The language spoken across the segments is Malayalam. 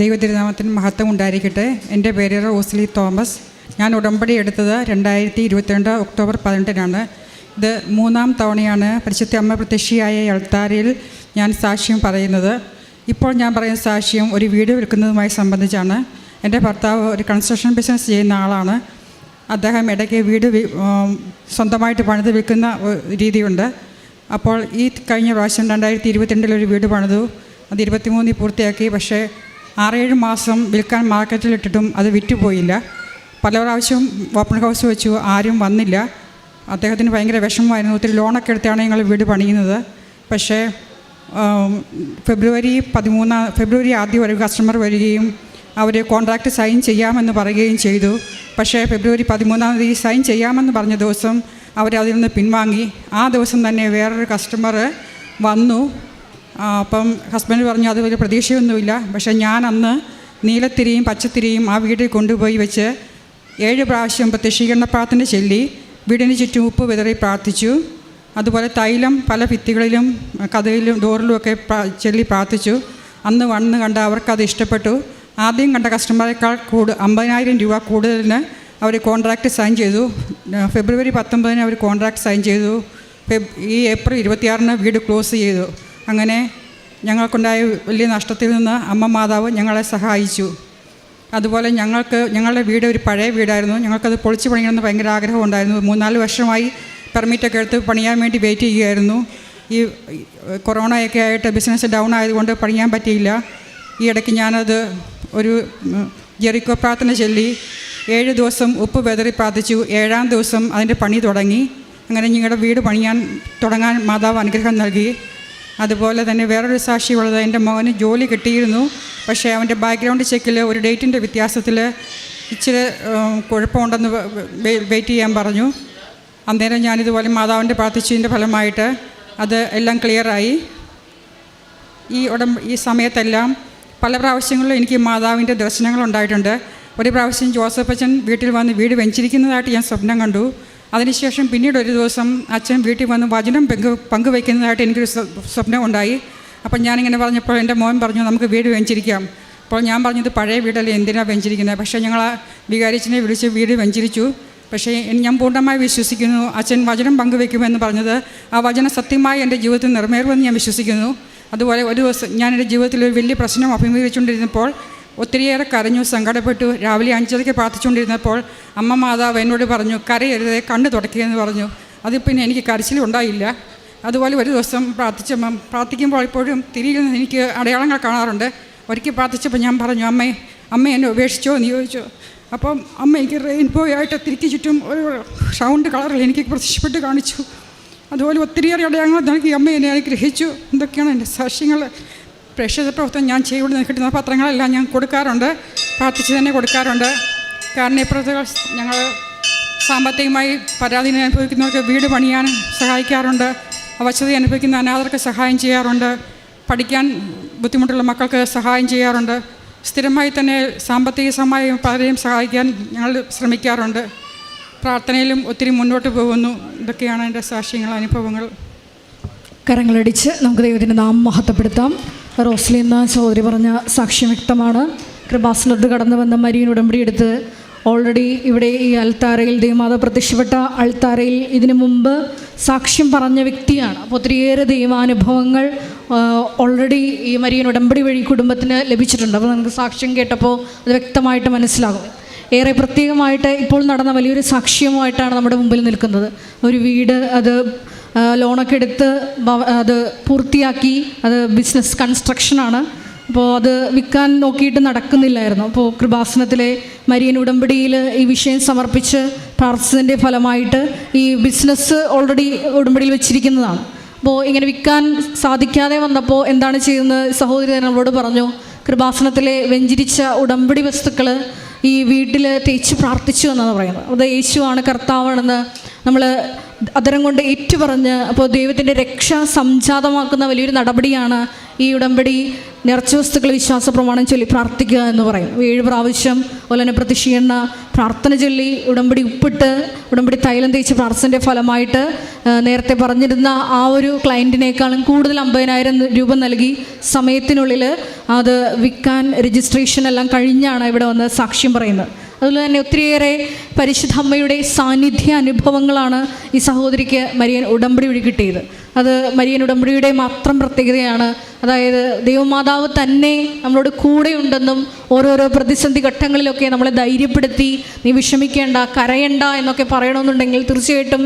ദൈവതിരുനാമത്തിന് മഹത്വം ഉണ്ടായിരിക്കട്ടെ. എന്റെ പേര് റോസ്ലി തോമസ്. ഞാൻ ഉടമ്പടി എടുത്തത് രണ്ടായിരത്തി ഇരുപത്തിരണ്ട് ഒക്ടോബർ പതിനെട്ടിനാണ്. ഇത് മൂന്നാം തവണയാണ് പരിശുദ്ധ അമ്മ പ്രത്യക്ഷയായ എൾത്താരയിൽ ഞാൻ സാക്ഷ്യം പറയുന്നത്. ഇപ്പോൾ ഞാൻ പറയുന്ന സാക്ഷ്യം ഒരു വീട് വിൽക്കുന്നതുമായി സംബന്ധിച്ചാണ്. എന്റെ ഭർത്താവ് ഒരു കൺസ്ട്രക്ഷൻ ബിസിനസ് ചെയ്യുന്ന ആളാണ്. അദ്ദേഹം ഇടയ്ക്ക് വീട് സ്വന്തമായിട്ട് പണിത് വിൽക്കുന്ന രീതിയുണ്ട്. അപ്പോൾ ഈ കഴിഞ്ഞ പ്രാവശ്യം രണ്ടായിരത്തി ഇരുപത്തിരണ്ടിൽ ഒരു വീട് പണിതു. അത് ഇരുപത്തിമൂന്നിൽ പൂർത്തിയാക്കി. പക്ഷേ ആറേഴ് മാസം വിൽക്കാൻ മാർക്കറ്റിലിട്ടിട്ടും അത് വിറ്റുപോയില്ല. പല പ്രാവശ്യവും ഓപ്പൺ ഹൗസ് വെച്ചു ആരും വന്നില്ല. അദ്ദേഹത്തിന് ഭയങ്കര വിഷമമായിരുന്നു. ഒത്തിരി ലോണൊക്കെ എടുത്താണ് ഞങ്ങൾ വീട് പണിയുന്നത്. പക്ഷേ ഫെബ്രുവരി പതിമൂന്നാം ഫെബ്രുവരി ആദ്യം ഒരു കസ്റ്റമർ വരികയും അവർ കോൺട്രാക്റ്റ് സൈൻ ചെയ്യാമെന്ന് പറയുകയും ചെയ്തു. പക്ഷേ ഫെബ്രുവരി പതിമൂന്നാം തീയതി സൈൻ ചെയ്യാമെന്ന് പറഞ്ഞ ദിവസം അവരതിൽ നിന്ന് പിൻവാങ്ങി. ആ ദിവസം തന്നെ വേറൊരു കസ്റ്റമർ വന്നു. അപ്പം ഹസ്ബൻഡ് പറഞ്ഞു അത് വലിയ പ്രതീക്ഷയൊന്നുമില്ല. പക്ഷേ ഞാൻ അന്ന് നീലത്തിരിയും പച്ചത്തിരിയും ആ വീട്ടിൽ കൊണ്ടുപോയി വെച്ച് ഏഴ് പ്രാവശ്യം പ്രത്യക്ഷീകരണ പ്രാർത്ഥന ചൊല്ലി വീടിന് ചുറ്റും ഉപ്പ് വിതറി പ്രാർത്ഥിച്ചു. അതുപോലെ തൈലം പല ഭിത്തികളിലും കഥയിലും ഡോറിലും ഒക്കെ ചൊല്ലി പ്രാർത്ഥിച്ചു. അന്ന് വന്ന് കണ്ട അവർക്കത് ഇഷ്ടപ്പെട്ടു. ആദ്യം കണ്ട കസ്റ്റമറേക്കാൾ കൂടു അമ്പതിനായിരം രൂപ കൂടുതലിന് അവർ കോൺട്രാക്റ്റ് സൈൻ ചെയ്തു. ഫെബ്രുവരി പത്തൊമ്പതിന് അവർ കോൺട്രാക്റ്റ് സൈൻ ചെയ്തു. ഫെബ് ഈ ഏപ്രിൽ ഇരുപത്തിയാറിന് വീട് ക്ലോസ് ചെയ്തു. അങ്ങനെ ഞങ്ങൾക്കുണ്ടായ വലിയ നഷ്ടത്തിൽ നിന്ന് അമ്മ മാതാവ് ഞങ്ങളെ സഹായിച്ചു. അതുപോലെ ഞങ്ങൾക്ക് ഞങ്ങളുടെ വീട് ഒരു പഴയ വീടായിരുന്നു. ഞങ്ങൾക്കത് പൊളിച്ച് പണിയണമെന്ന് ഭയങ്കര ആഗ്രഹം ഉണ്ടായിരുന്നു. മൂന്നാൽ വർഷമായി പെർമിറ്റൊക്കെ എടുത്ത് പണിയാൻ വേണ്ടി വെയിറ്റ് ചെയ്യുകയായിരുന്നു. ഈ കൊറോണയൊക്കെ ആയിട്ട് ബിസിനസ് ഡൗൺ ആയതുകൊണ്ട് പണിയാൻ പറ്റിയില്ല. ഈ ഇടയ്ക്ക് ഞാനത് ഒരു ജെറിക്കോ പ്രാർത്ഥന ചൊല്ലി ഏഴ് ദിവസം ഉപ്പ് വെതറി പ്രാർത്ഥിച്ചു. ഏഴാം ദിവസം അതിന്റെ പണി തുടങ്ങി. അങ്ങനെ ഞങ്ങളുടെ വീട് പണിയാൻ തുടങ്ങാൻ മാതാവ് അനുഗ്രഹം നൽകി. അതുപോലെ തന്നെ വേറൊരു സാക്ഷിയുള്ളത് എന്റെ മകന് ജോലി കിട്ടിയിരുന്നു. പക്ഷേ അവന്റെ ബാക്ക്ഗ്രൗണ്ട് ചെക്കിൽ ഒരു ഡേറ്റിന്റെ വ്യത്യാസത്തിൽ ഇച്ചിരി കുഴപ്പമുണ്ടെന്ന് വെയിറ്റ് ചെയ്യാൻ പറഞ്ഞു. അന്നേരം ഞാനിതുപോലെ മാതാവിന്റെ പ്രാർത്ഥിച്ചതിന്റെ ഫലമായിട്ട് അത് എല്ലാം ക്ലിയറായി. ഈ ഉടം ഈ സമയത്തെല്ലാം പല പ്രാവശ്യങ്ങളിലും എനിക്ക് മാതാവിന്റെ ദർശനങ്ങളുണ്ടായിട്ടുണ്ട്. ഒരു പ്രാവശ്യം ജോസഫ് അച്ഛൻ വീട്ടിൽ വന്ന് വീട് വെഞ്ചിരിക്കുന്നതായിട്ട് ഞാൻ സ്വപ്നം കണ്ടു. അതിനുശേഷം പിന്നീട് ഒരു ദിവസം അച്ഛൻ വീട്ടിൽ വന്ന് വചനം പങ്ക് പങ്കുവയ്ക്കുന്നതായിട്ട് എനിക്കൊരു സ്വ- സ്വപ്നം ഉണ്ടായി. അപ്പം ഞാനിങ്ങനെ പറഞ്ഞപ്പോൾ എന്റെ മോൻ പറഞ്ഞു നമുക്ക് വീട് വെഞ്ചിരിക്കാം. അപ്പോൾ ഞാൻ പറഞ്ഞത് പഴയ വീടല്ലേ എന്തിനാണ് വെഞ്ചിരിക്കുന്നത് പക്ഷേ ഞങ്ങൾ ആ വികാരിച്ചിനെ വിളിച്ച് വീട് വെഞ്ചിരിച്ചു. പക്ഷേ ഞാൻ പൂർണമായി വിശ്വസിക്കുന്നു അച്ഛൻ വചനം പങ്കുവെക്കുമെന്ന് പറഞ്ഞത് ആ വചനം സത്യമായി എന്റെ ജീവിതത്തിൽ നിറമേറുമെന്ന് ഞാൻ വിശ്വസിക്കുന്നു. അതുപോലെ ഒരു ദിവസം ഞാൻ എന്റെ ജീവിതത്തിൽ ഒരു വലിയ പ്രശ്നം അഭിമുഖീകരിച്ചുകൊണ്ടിരുന്നപ്പോൾ ഒത്തിരിയേറെ കരഞ്ഞു സങ്കടപ്പെട്ടു. രാവിലെ അഞ്ചരയ്ക്ക് പ്രാർത്ഥിച്ചുകൊണ്ടിരുന്നപ്പോൾ അമ്മ മാതാവ് എന്നോട് പറഞ്ഞു കരയരുതേ കണ്ണു തുടക്കിയെന്ന് പറഞ്ഞു. അത് പിന്നെ എനിക്ക് കരച്ചിലുണ്ടായില്ല അതുപോലെ ഒരു ദിവസം പ്രാർത്ഥിച്ചപ്പം പ്രാർത്ഥിക്കുമ്പോൾ ഇപ്പോഴും തിരിയിൽ നിന്ന് എനിക്ക് അടയാളങ്ങൾ കാണാറുണ്ട്. ഒരിക്കൽ പ്രാർത്ഥിച്ചപ്പോൾ ഞാൻ പറഞ്ഞു അമ്മേ അമ്മ എന്നെ ഉപേക്ഷിച്ചോ? എന്ന് ചോദിച്ചു. അപ്പം അമ്മ എനിക്ക് റെയിൻബോ ആയിട്ട് തിരിക്ക് ചുറ്റും ഒരു സൗണ്ട് കളറിൽ എനിക്ക് പ്രത്യക്ഷപ്പെട്ട് കാണിച്ചു. അതുപോലെ ഒത്തിരിയേറെ അടയാളങ്ങൾ നൽകി. അമ്മ എന്നെ അനുഗ്രഹിച്ചു. എന്തൊക്കെയാണ് എന്റെ സാക്ഷ്യങ്ങൾ? പ്രേക്ഷിത പ്രവർത്തനം ഞാൻ ചെയ്തുകൊണ്ട് കിട്ടുന്ന പത്രങ്ങളെല്ലാം ഞാൻ കൊടുക്കാറുണ്ട്. പ്രാർത്ഥിച്ച് തന്നെ കൊടുക്കാറുണ്ട്. കാരണം ഇപ്പോഴത്തെ ഞങ്ങൾ സാമ്പത്തികമായി പരാതി അനുഭവിക്കുന്നവർക്ക് വീട് പണിയാൻ സഹായിക്കാറുണ്ട്. അവശത അനുഭവിക്കുന്ന അനാഥർക്ക് സഹായം ചെയ്യാറുണ്ട്. പഠിക്കാൻ ബുദ്ധിമുട്ടുള്ള മക്കൾക്ക് സഹായം ചെയ്യാറുണ്ട്. സ്ഥിരമായി തന്നെ സാമ്പത്തിക സമയം പലരെയും സഹായിക്കാൻ ഞങ്ങൾ ശ്രമിക്കാറുണ്ട്. പ്രാർത്ഥനയിലും ഒത്തിരി മുന്നോട്ട് പോകുന്നു. ഇതൊക്കെയാണ് എന്റെ സാക്ഷ്യങ്ങൾ അനുഭവങ്ങൾ. കരങ്ങളടിച്ച് നമുക്ക് ദൈവത്തിന്റെ നാം മഹത്വപ്പെടുത്താം. റോസ്ലി എന്ന സഹോദരി പറഞ്ഞ സാക്ഷ്യം വ്യക്തമാണ്. കൃപാസനത്ത് കടന്നു വന്ന മരിയൻ ഉടമ്പടി എടുത്ത് ഓൾറെഡി ഇവിടെ ഈ അൽത്താരയിൽ ദൈവമാത പ്രത്യക്ഷപ്പെട്ട അൾത്താരയിൽ ഇതിനു മുമ്പ് സാക്ഷ്യം പറഞ്ഞ വ്യക്തിയാണ്. അപ്പോൾ ഒത്തിരിയേറെ ദൈവാനുഭവങ്ങൾ ഓൾറെഡി ഈ മരിയൻ ഉടമ്പടി വഴി കുടുംബത്തിന് ലഭിച്ചിട്ടുണ്ട്. അപ്പോൾ നമുക്ക് സാക്ഷ്യം കേട്ടപ്പോൾ അത് വ്യക്തമായിട്ട് മനസ്സിലാകും. ഏറെ പ്രത്യേകമായിട്ട് ഇപ്പോൾ നടന്ന വലിയൊരു സാക്ഷ്യമായിട്ടാണ് നമ്മുടെ മുമ്പിൽ നിൽക്കുന്നത്. ഒരു വീട് അത് ലോണൊക്കെ എടുത്ത് അത് പൂർത്തിയാക്കി. അത് ബിസിനസ് കൺസ്ട്രക്ഷനാണ് അപ്പോൾ അത് വിൽക്കാൻ നോക്കിയിട്ട് നടക്കുന്നില്ലായിരുന്നു. അപ്പോൾ കൃപാസനത്തിലെ മരിയൻ ഉടമ്പടിയിൽ ഈ വിഷയം സമർപ്പിച്ച് പ്രാർത്ഥിച്ചതിന്റെ ഫലമായിട്ട് ഈ ബിസിനസ് ഓൾറെഡി ഉടമ്പടിയിൽ വെച്ചിരിക്കുന്നതാണ്. അപ്പോൾ ഇങ്ങനെ വിൽക്കാൻ സാധിക്കാതെ വന്നപ്പോൾ എന്താണ് ചെയ്യുന്നത്? സഹോദരി നമ്മളോട് പറഞ്ഞു കൃപാസനത്തിലെ വെഞ്ചിരിച്ച ഉടമ്പടി വസ്തുക്കൾ ഈ വീട്ടിൽ തേച്ച് പ്രാർത്ഥിച്ചു എന്നാണ് പറയുന്നത്. അത് യേശുവാണ് കർത്താവാണെന്ന് നമ്മൾ അതരം കൊണ്ട് ഏറ്റുപറഞ്ഞ് അപ്പോൾ ദൈവത്തിന്റെ രക്ഷ സംജാതമാക്കുന്ന വലിയൊരു നടപടിയാണ് ഈ ഉടമ്പടി. നിറച്ച വസ്തുക്കൾ വിശ്വാസ പ്രമാണം ചൊല്ലി പ്രാർത്ഥിക്കുക എന്ന് പറയും. ഏഴ് പ്രാവശ്യം അതുപോലെ തന്നെ പ്രതിഷീണ പ്രാർത്ഥന ചൊല്ലി ഉടമ്പടി ഉപ്പിട്ട് ഉടമ്പടി തൈലം തേച്ച് പ്രാർത്ഥനയുടെ ഫലമായിട്ട് നേരത്തെ പറഞ്ഞിരുന്ന ആ ഒരു ക്ലയന്റിനേക്കാളും കൂടുതൽ അമ്പതിനായിരം രൂപ നൽകി. സമയത്തിനുള്ളിൽ അത് വിൽക്കാൻ രജിസ്ട്രേഷൻ എല്ലാം കഴിഞ്ഞാണ് ഇവിടെ വന്ന് സാക്ഷ്യം പറയുന്നത്. അതുപോലെ തന്നെ ഒത്തിരിയേറെ പരിശുദ്ധ അമ്മയുടെ സാന്നിധ്യ അനുഭവങ്ങളാണ് ഈ സഹോദരിക്ക് മരിയൻ ഉടമ്പടി വഴി കിട്ടിയത്. അത് മരിയൻ ഉടമ്പടിയുടെ മാത്രം പ്രത്യേകതയാണ്. അതായത് ദൈവമാതാവ് തന്നെ നമ്മളോട് കൂടെയുണ്ടെന്നും ഓരോരോ പ്രതിസന്ധി ഘട്ടങ്ങളിലൊക്കെ നമ്മളെ ധൈര്യപ്പെടുത്തി നീ വിഷമിക്കേണ്ട കരയണ്ട എന്നൊക്കെ പറയണമെന്നുണ്ടെങ്കിൽ തീർച്ചയായിട്ടും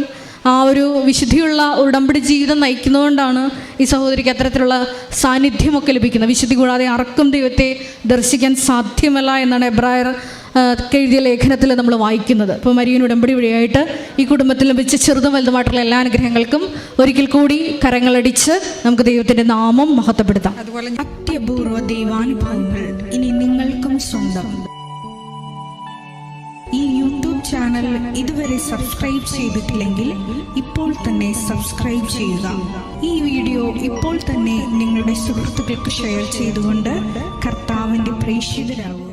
ആ ഒരു വിശുദ്ധിയുള്ള ഉടമ്പടി ജീവിതം നയിക്കുന്നതുകൊണ്ടാണ് ഈ സഹോദരിക്ക് അത്തരത്തിലുള്ള സാന്നിധ്യമൊക്കെ ലഭിക്കുന്നത്. വിശുദ്ധി കൂടാതെ ആർക്കും ദൈവത്തെ ദർശിക്കാൻ സാധ്യമല്ല എന്നാണ് എബ്രായർ എഴുതിയ ലേഖനത്തിൽ നമ്മൾ വായിക്കുന്നത്. അപ്പോൾ മരിയൻ ഉടമ്പടി വഴിയായിട്ട് ഈ കുടുംബത്തിൽ ലഭിച്ച ചെറുതും വലുതുമായിട്ടുള്ള എല്ലാ അനുഗ്രഹങ്ങൾക്കും ഒരിക്കൽ കൂടി കരങ്ങളടിച്ച് നമുക്ക് ദൈവത്തിന്റെ നാമം മഹത്വപ്പെടുത്താം. അതുപോലെ ദൈവാനുഭവങ്ങൾ ഇനി നിങ്ങൾക്കും സ്വന്തം. ഈ യൂട്യൂബ് ചാനൽ ഇതുവരെ സബ്സ്ക്രൈബ് ചെയ്തിട്ടില്ലെങ്കിൽ ഇപ്പോൾ തന്നെ സബ്സ്ക്രൈബ് ചെയ്യുക. ഈ വീഡിയോ ഇപ്പോൾ തന്നെ നിങ്ങളുടെ സുഹൃത്തുക്കൾക്ക് ഷെയർ ചെയ്തുകൊണ്ട് കർത്താവിന്റെ പ്രേക്ഷിതരാകുക.